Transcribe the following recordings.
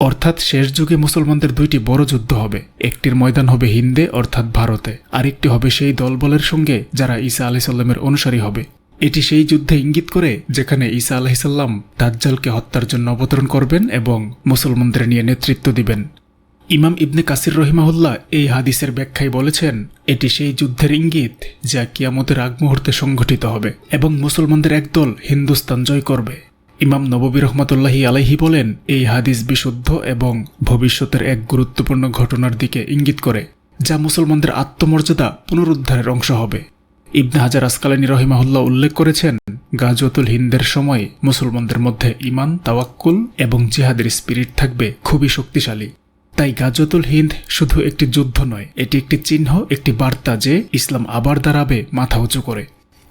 অর্থাৎ শেষ যুগে মুসলমানদের দুইটি বড় যুদ্ধ হবে। একটির ময়দান হবে হিন্দে, অর্থাৎ ভারতে। আরেকটি হবে সেই দলবলের সঙ্গে যারা ঈসা আলাহিসাল্লামের অনুসারী হবে। এটি সেই যুদ্ধে ইঙ্গিত করে যেখানে ঈসা আলাহিসাল্লাম দাজ্জালকে হত্যার জন্য অবতরণ করবেন এবং মুসলমানদের নিয়ে নেতৃত্ব দিবেন। ইমাম ইবনে কাসির রহিমাহুল্লাহ এই হাদিসের ব্যাখ্যায় বলেছেন, এটি সেই যুদ্ধের ইঙ্গিত যা কিয়ামতের আগ মুহূর্তে সংঘটিত হবে এবং মুসলমানদের একদল হিন্দুস্তান জয় করবে। ইমাম নববী রহমতুল্লাহি আলাইহি বলেন, এই হাদিস বিশুদ্ধ এবং ভবিষ্যতের এক গুরুত্বপূর্ণ ঘটনার দিকে ইঙ্গিত করে, যা মুসলমানদের আত্মমর্যাদা পুনরুদ্ধারের অংশ হবে। ইবনে হাজার আসকালানি রহিমাহুল্লাহ উল্লেখ করেছেন, গাজওয়াতুল হিন্দের সময় মুসলমানদের মধ্যে ইমান তাওয়াক্কুল এবং জিহাদের স্পিরিট থাকবে খুবই শক্তিশালী। তাই গাজতুল হিন্দ শুধু একটি যুদ্ধ নয়, এটি একটি চিহ্ন, একটি বার্তা যে ইসলাম আবার দাঁড়াবে, মাথা উঁচু করে।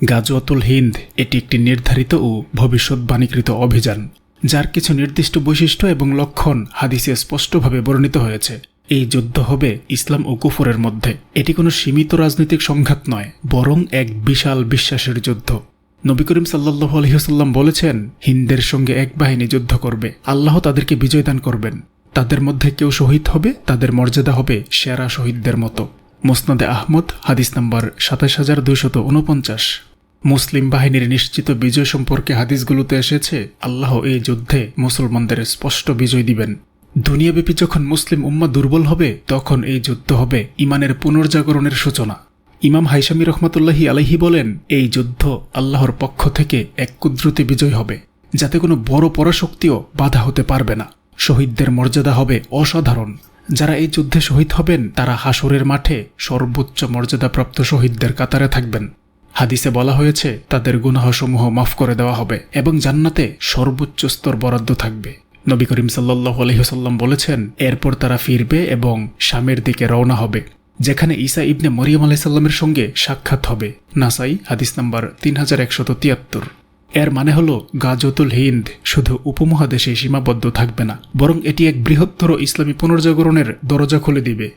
গাজওয়াতুল হিন্দ এটি একটি নির্ধারিত ও ভবিষ্যৎবাণীকৃত অভিযান, যার কিছু নির্দিষ্ট বৈশিষ্ট্য এবং লক্ষণ হাদিসে স্পষ্টভাবে বর্ণিত হয়েছে। এই যুদ্ধ হবে ইসলাম ও কুফরের মধ্যে। এটি কোনো সীমিত রাজনৈতিক সংঘাত নয়, বরং এক বিশাল বিশ্বাসের যুদ্ধ। নবী করিম সাল্লাহ আলহিহাল্লাম বলেছেন, হিন্দের সঙ্গে এক বাহিনী যুদ্ধ করবে। আল্লাহ তাদেরকে বিজয় দান করবেন। তাদের মধ্যে কেউ শহীদ হবে, তাদের মর্যাদা হবে সেরা শহীদদের মতো। মোসনাদে আহমদ, হাদিস নম্বর সাতাশ হাজার দুইশত উনপঞ্চাশ। মুসলিম বাহিনীর নিশ্চিত বিজয় সম্পর্কে হাদিসগুলোতে এসেছে, আল্লাহ এই যুদ্ধে মুসলমানদের স্পষ্ট বিজয় দিবেন। দুনিয়াব্যাপী যখন মুসলিম উম্মা দুর্বল হবে, তখন এই যুদ্ধ হবে ইমানের পুনর্জাগরণের সূচনা। ইমাম হাইসামি রহমতুল্লাহি আলাইহি বলেন, এই যুদ্ধ আল্লাহর পক্ষ থেকে এক কুদ্রুতি বিজয় হবে, যাতে কোনো বড় পরাশক্তিও বাধা হতে পারবে না। শহীদদের মর্যাদা হবে অসাধারণ। যারা এই যুদ্ধে শহীদ হবেন, তারা হাসরের মাঠে সর্বোচ্চ মর্যাদাপ্রাপ্ত শহীদদের কাতারে থাকবেন। হাদিসে বলা হয়েছে, তাদের গুনাহসমূহ মাফ করে দেওয়া হবে এবং জান্নাতে সর্বোচ্চ স্তর বরাদ্দ থাকবে। নবী করিম সাল্লাহ আলহিহসাল্লাম বলেছেন, এরপর তারা ফিরবে এবং স্বামীর দিকে রওনা হবে, যেখানে ঈসা ইবনে মরিয়ম আলাইসাল্লামের সঙ্গে সাক্ষাৎ হবে। নাসাই, হাদিস নাম্বার তিন হাজার একশত তিয়াত্তর এর মানে হল গাজতুল হিন্দ শুধু উপমহাদেশে সীমাবদ্ধ থাকবে না, বরং এটি এক বৃহত্তর ইসলামী পুনর্জাগরণের দরজা খুলে দিবে।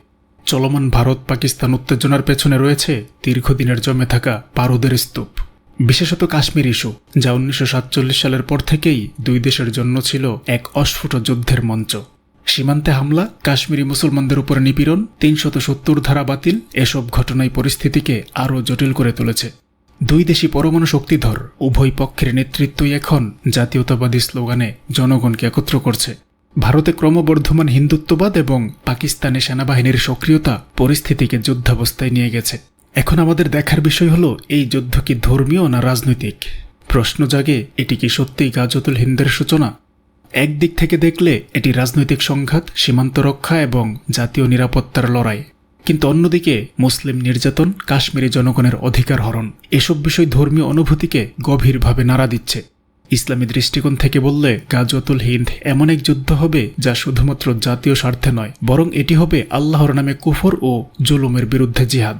চলমান ভারত পাকিস্তান উত্তেজনার পেছনে রয়েছে দীর্ঘদিনের জমে থাকা পারদের স্তূপ। বিশেষত কাশ্মীর ইস্যু, যা উনিশশো সাতচল্লিশ সালের পর থেকেই দুই দেশের জন্য ছিল এক অস্ফুট যুদ্ধের মঞ্চ। সীমান্তে হামলা, কাশ্মীরি মুসলমানদের উপর নিপীড়ন, তিনশত সত্তর ধারা বাতিল, এসব ঘটনায় পরিস্থিতিকে আরও জটিল করে তুলেছে। দুই দেশই পরমাণু শক্তিধর, উভয় পক্ষের নেতৃত্বই এখন জাতীয়তাবাদী স্লোগানে জনগণকে একত্র করছে। ভারতে ক্রমবর্ধমান হিন্দুত্ববাদ এবং পাকিস্তানে সেনাবাহিনীর সক্রিয়তা পরিস্থিতিকে যুদ্ধাবস্থায় নিয়ে গেছে। এখন আমাদের দেখার বিষয় হলো, এই যুদ্ধ কি ধর্মীয় না রাজনৈতিক? প্রশ্ন জাগে, এটি কি সত্যিই গাজতুল হিন্দের সূচনা? একদিক থেকে দেখলে, এটি রাজনৈতিক সংঘাত, সীমান্ত রক্ষা এবং জাতীয় নিরাপত্তার লড়াই। কিন্তু অন্যদিকে, মুসলিম নির্যাতন, কাশ্মীরি জনগণের অধিকার হরণ, এসব বিষয় ধর্মীয় অনুভূতিকে গভীরভাবে নাড়া দিচ্ছে। ইসলামী দৃষ্টিকোণ থেকে বললে, গাজওয়াতুল হিন্দ এমন এক যুদ্ধ হবে যা শুধুমাত্র জাতীয় স্বার্থে নয়, বরং এটি হবে আল্লাহর নামে কুফর ও জুলুমের বিরুদ্ধে জিহাদ।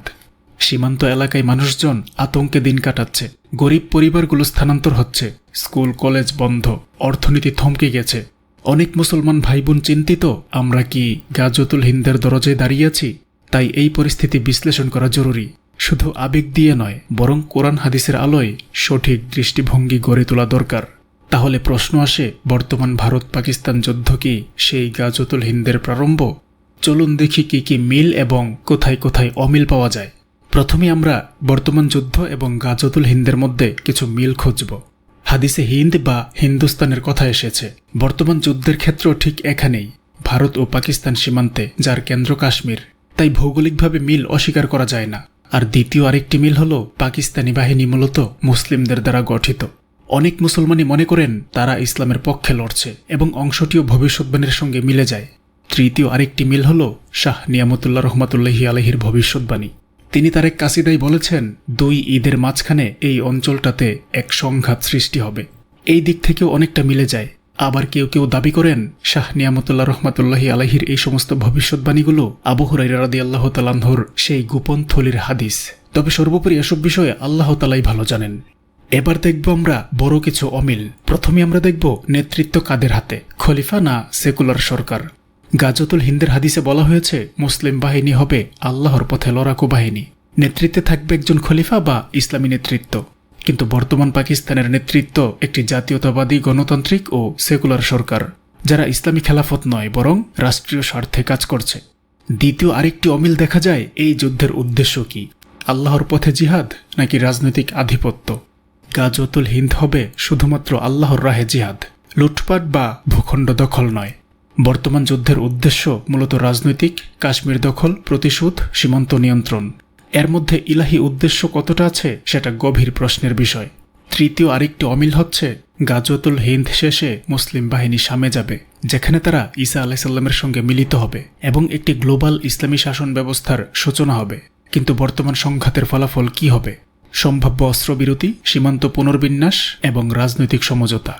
সীমান্ত এলাকায় মানুষজন আতঙ্কে দিন কাটাচ্ছে, গরিব পরিবারগুলো স্থানান্তর হচ্ছে, স্কুল, কলেজ বন্ধ, অর্থনীতি থমকে গেছে। অনেক মুসলমান ভাই বোন চিন্তিত, আমরা কি গাজতুল হিন্দের দরজায় দাঁড়িয়ে আছি? তাই এই পরিস্থিতি বিশ্লেষণ করা জরুরি। শুধু আবেগ দিয়ে নয়, বরং কোরআন হাদিসের আলোয় সঠিক দৃষ্টিভঙ্গি গড়ে তোলা দরকার। তাহলে প্রশ্ন আসে, বর্তমান ভারত পাকিস্তান যুদ্ধ কি সেই গাজতুল হিন্দের প্রারম্ভ? চলুন দেখি কি কি মিল এবং কোথায় কোথায় অমিল পাওয়া যায়। প্রথমে আমরা বর্তমান যুদ্ধ এবং গাজতুল হিন্দের মধ্যে কিছু মিল খুঁজব। হাদিসে হিন্দ বা হিন্দুস্তানের কথা এসেছে। বর্তমান যুদ্ধের ক্ষেত্র ঠিক এখানেই। ভারত ও পাকিস্তান সীমান্তে, যার কেন্দ্র কাশ্মীর। তাই ভৌগোলিকভাবে মিল অস্বীকার করা যায় না। আর দ্বিতীয় আরেকটি মিল হল পাকিস্তানি বাহিনী মূলত মুসলিমদের দ্বারা গঠিত। অনেক মুসলমানই মনে করেন তারা ইসলামের পক্ষে লড়ছে এবং অংশটিও ভবিষ্যৎবাণীর সঙ্গে মিলে যায়। তৃতীয় আরেকটি মিল হল শাহ নিয়ামতুল্লাহ রহমতুল্লাহি আলহির ভবিষ্যৎবাণী। তিনি তার এক কাসিদাই বলেছেন, দুই ঈদের মাঝখানে এই অঞ্চলটাতে এক সংঘাত সৃষ্টি হবে। এই দিক থেকেও অনেকটা মিলে যায়। আবার কেউ কেউ দাবি করেন, শাহ নিয়ামতুল্লাহ রহমতুল্লাহি আলহির এই সমস্ত ভবিষ্যৎবাণীগুলো আবহরাই রাদি আল্লাহ তালান্ধর সেই গোপন থলির হাদিস। তবে সর্বোপরি এসব বিষয়ে আল্লাহ তালাই ভালো জানেন। এবার দেখব আমরা বড় কিছু অমিল। প্রথমে আমরা দেখব নেতৃত্ব কাদের হাতে, খলিফা না সেকুলার সরকার? গাজতুল হিন্দের হাদিসে বলা হয়েছে, মুসলিম বাহিনী হবে আল্লাহর পথে লড়াকু বাহিনী। নেতৃত্বে থাকবে একজন খলিফা বা ইসলামী নেতৃত্ব? কিন্তু বর্তমান পাকিস্তানের নেতৃত্ব একটি জাতীয়তাবাদী গণতান্ত্রিক ও সেকুলার সরকার, যারা ইসলামী খেলাফত নয়, বরং রাষ্ট্রীয় স্বার্থে কাজ করছে। দ্বিতীয় আরেকটি অমিল দেখা যায়, এই যুদ্ধের উদ্দেশ্য কি? আল্লাহর পথে জিহাদ নাকি রাজনৈতিক আধিপত্য? গাজতুল হিন্দ হবে শুধুমাত্র আল্লাহর রাহে জিহাদ, লুটপাট বা ভূখণ্ড দখল নয়। বর্তমান যুদ্ধের উদ্দেশ্য মূলত রাজনৈতিক কাশ্মীর দখল, প্রতিশোধ, সীমান্ত নিয়ন্ত্রণ। এর মধ্যে ইলাহি উদ্দেশ্য কতটা আছে সেটা গভীর প্রশ্নের বিষয়। তৃতীয় আরেকটি অমিল হচ্ছে গাজতুল হিন্দ শেষে মুসলিম বাহিনী সামে যাবে, যেখানে তারা ঈসা আলাইসাল্লামের সঙ্গে মিলিত হবে এবং একটি গ্লোবাল ইসলামী শাসন ব্যবস্থার সূচনা হবে। কিন্তু বর্তমান সংঘাতের ফলাফল কি হবে? সম্ভাব্য অস্ত্রবিরতি, সীমান্ত পুনর্বিন্যাস এবং রাজনৈতিক সমঝোতা।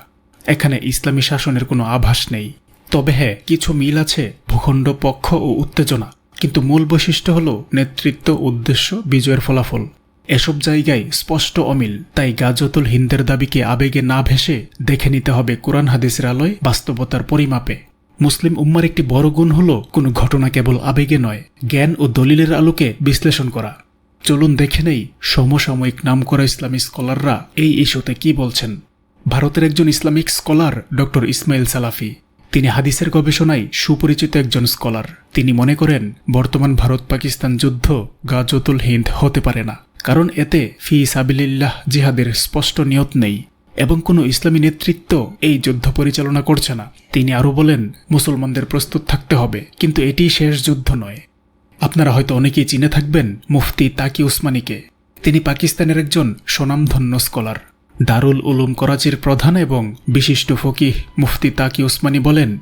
এখানে ইসলামী শাসনের কোনো আভাস নেই। তবে হ্যাঁ কিছু মিল আছে ভূখণ্ড পক্ষ ও উত্তেজনা। কিন্তু মূল বৈশিষ্ট্য হল নেতৃত্ব, উদ্দেশ্য, বিজয়ের ফলাফল। এসব জায়গায় স্পষ্ট অমিল, তাই গাজতুল হিন্দের দাবিকে আবেগে না ভেসে দেখে নিতে হবে কোরআন হাদিসের আলোয় বাস্তবতার পরিমাপে। মুসলিম উম্মার একটি বড় গুণ হল কোনো ঘটনা কেবল আবেগে নয়, জ্ঞান ও দলিলের আলোকে বিশ্লেষণ করা। চলুন দেখে নেই সমসাময়িক নামকরা ইসলামী স্কলাররা এই ইস্যুতে কি বলছেন। ভারতের একজন ইসলামিক স্কলার ডক্টর ইসমাইল সালাফি। তিনি হাদিসের গবেষণায় সুপরিচিত একজন স্কলার। তিনি মনে করেন, বর্তমান ভারত পাকিস্তান যুদ্ধ গাজতুল হিন্দ হতে পারে না, কারণ এতে ফি সাবিলিল্লাহ জিহাদের স্পষ্ট নিয়ত নেই এবং কোনো ইসলামী নেতৃত্ব এই যুদ্ধ পরিচালনা করছে না। তিনি আরও বলেন, মুসলমানদের প্রস্তুত থাকতে হবে, কিন্তু এটি শেষ যুদ্ধ নয়। আপনারা হয়তো অনেকেই চিনে থাকবেন মুফতি তাকি উসমানীকে। তিনি পাকিস্তানের একজন স্বনামধন্য স্কলার। দারুল উলুম করাচির প্রধান এবং বিশিষ্ট ফকিহ মুফতি তাকি উসমানী বলেন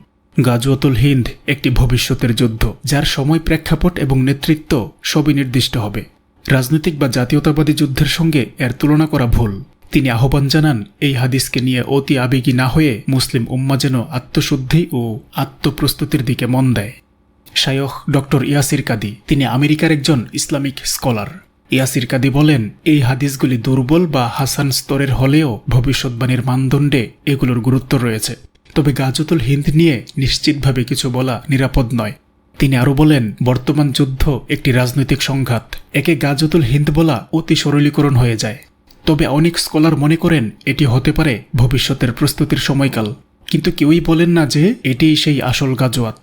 গাজুয়াতুল হিন্দ একটি ভবিষ্যতের যুদ্ধ, যার সময় প্রেক্ষাপট এবং নেতৃত্ব সবই নির্দিষ্ট হবে। রাজনৈতিক বা জাতীয়তাবাদী যুদ্ধের সঙ্গে এর তুলনা করা ভুল। তিনি আহ্বান জানান, এই হাদিসকে নিয়ে অতি আবেগী না হয়ে মুসলিম উম্মা যেন আত্মশুদ্ধি ও আত্মপ্রস্তুতির দিকে মন দেয়। শায়খ ডক্টর ইয়াসির কাদি, তিনি আমেরিকার একজন ইসলামিক স্কলার। ইয়াসির কাদি বলেন, এই হাদিসগুলি দুর্বল বা হাসান স্তরের হলেও ভবিষ্যৎবাণীর মানদণ্ডে এগুলোর গুরুত্ব রয়েছে। তবে গাজতুল হিন্দ নিয়ে নিশ্চিতভাবে কিছু বলা নিরাপদ নয়। তিনি আরও বলেন, বর্তমান যুদ্ধ একটি রাজনৈতিক সংঘাত। একে গাজতুল হিন্দ বলা অতি সরলীকরণ হয়ে যায়। তবে অনেক স্কলার মনে করেন, এটি হতে পারে ভবিষ্যতের প্রস্তুতির সময়কাল। কিন্তু কেউই বলেন না যে এটিই সেই আসল গাজোয়াত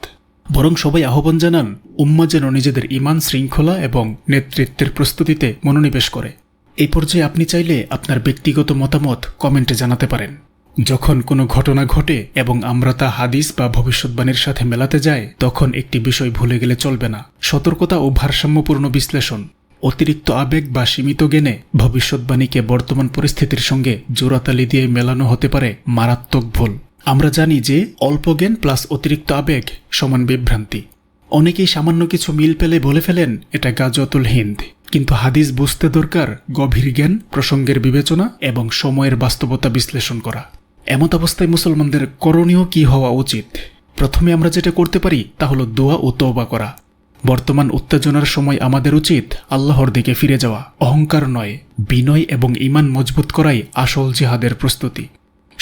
বরং সবাই আহ্বান জানান, উম্মা যেন নিজেদের ইমান শৃঙ্খলা এবং নেতৃত্বের প্রস্তুতিতে মনোনিবেশ করে। এই পর্যায়ে আপনি চাইলে আপনার ব্যক্তিগত মতামত কমেন্টে জানাতে পারেন। যখন কোনো ঘটনা ঘটে এবং আমরা তা হাদিস বা ভবিষ্যৎবাণীর সাথে মেলাতে যাই, তখন একটি বিষয় ভুলে গেলে চলবে না। সতর্কতা ও ভারসাম্যপূর্ণ বিশ্লেষণ। অতিরিক্ত আবেগ বা সীমিত জ্ঞানে ভবিষ্যৎবাণীকে বর্তমান পরিস্থিতির সঙ্গে জোরাতালি দিয়ে মেলানো হতে পারে মারাত্মক ভুল। আমরা জানি যে অল্প জ্ঞান প্লাস অতিরিক্ত আবেগ সমান বিভ্রান্তি। অনেকেই সামান্য কিছু মিল পেলে বলে ফেলেন, এটা গাজতুল হিন্দ। কিন্তু হাদিস বুঝতে দরকার গভীর জ্ঞান, প্রসঙ্গের বিবেচনা এবং সময়ের বাস্তবতা বিশ্লেষণ করা। এমত অবস্থায় মুসলমানদের করণীয় কি হওয়া উচিত? প্রথমে আমরা যেটা করতে পারি তা হলো দোয়া ও তওবা করা। বর্তমান উত্তেজনার সময় আমাদের উচিত আল্লাহর দিকে ফিরে যাওয়া। অহংকার নয়, বিনয় এবং ইমান মজবুত করাই আসল জিহাদের প্রস্তুতি।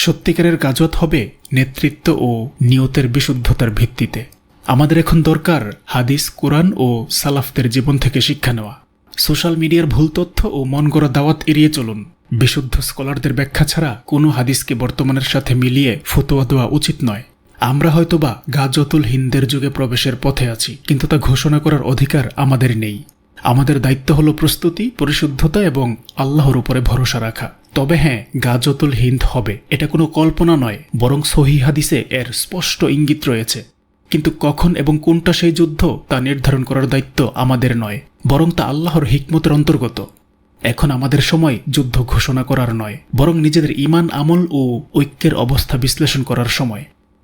সত্যিকারের গাজত হবে নেতৃত্ব ও নিয়তের বিশুদ্ধতার ভিত্তিতে। আমাদের এখন দরকার হাদিস, কোরআন ও সালাফদের জীবন থেকে শিক্ষা নেওয়া। সোশ্যাল মিডিয়ার ভুল তথ্য ও মন গড়া দাওয়াত এড়িয়ে চলুন। বিশুদ্ধ স্কলারদের ব্যাখ্যা ছাড়া কোনো হাদিসকে বর্তমানের সাথে মিলিয়ে ফতোয়া দেওয়া উচিত নয়। আমরা হয়তোবা গাজতুল হিন্দের যুগে প্রবেশের পথে আছি, কিন্তু তা ঘোষণা করার অধিকার আমাদের নেই। আমাদের দায়িত্ব হল প্রস্তুতি, পরিশুদ্ধতা এবং আল্লাহর উপরে ভরসা রাখা। তবে হ্যাঁ গাজতুল হিন্দ হবে, এটা কোনো কল্পনা নয়, বরং সহি হাদিসে এর স্পষ্ট ইঙ্গিত রয়েছে। কিন্তু কখন এবং কোনটা সেই যুদ্ধ, তা নির্ধারণ করার দায়িত্ব আমাদের নয়, বরং তা আল্লাহর হিকমতের অন্তর্গত। এখন আমাদের সময় যুদ্ধ ঘোষণা করার নয়, বরং নিজেদের ইমান আমল ও ঐক্যের অবস্থা বিশ্লেষণ করার সময়।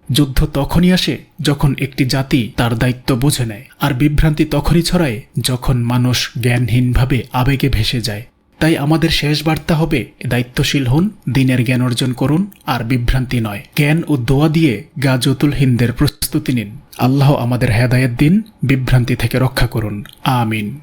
যুদ্ধ তখনই আসে যখন একটি জাতি তার দায়িত্ব বুঝে নেয়, আর বিভ্রান্তি তখনই ছড়ায় যখন মানুষ জ্ঞানহীনভাবে আবেগে ভেসে যায়। তাই আমাদের শেষ বার্তা হবে, দায়িত্বশীল হন, দিনের জ্ঞান অর্জন করুন, আর বিভ্রান্তি নয়। জ্ঞান ও দোয়া দিয়ে গাজতুল হিন্দের প্রস্তুতি নিন। আল্লাহ আমাদের হেদায়ত দিন, বিভ্রান্তি থেকে রক্ষা করুন। আমিন।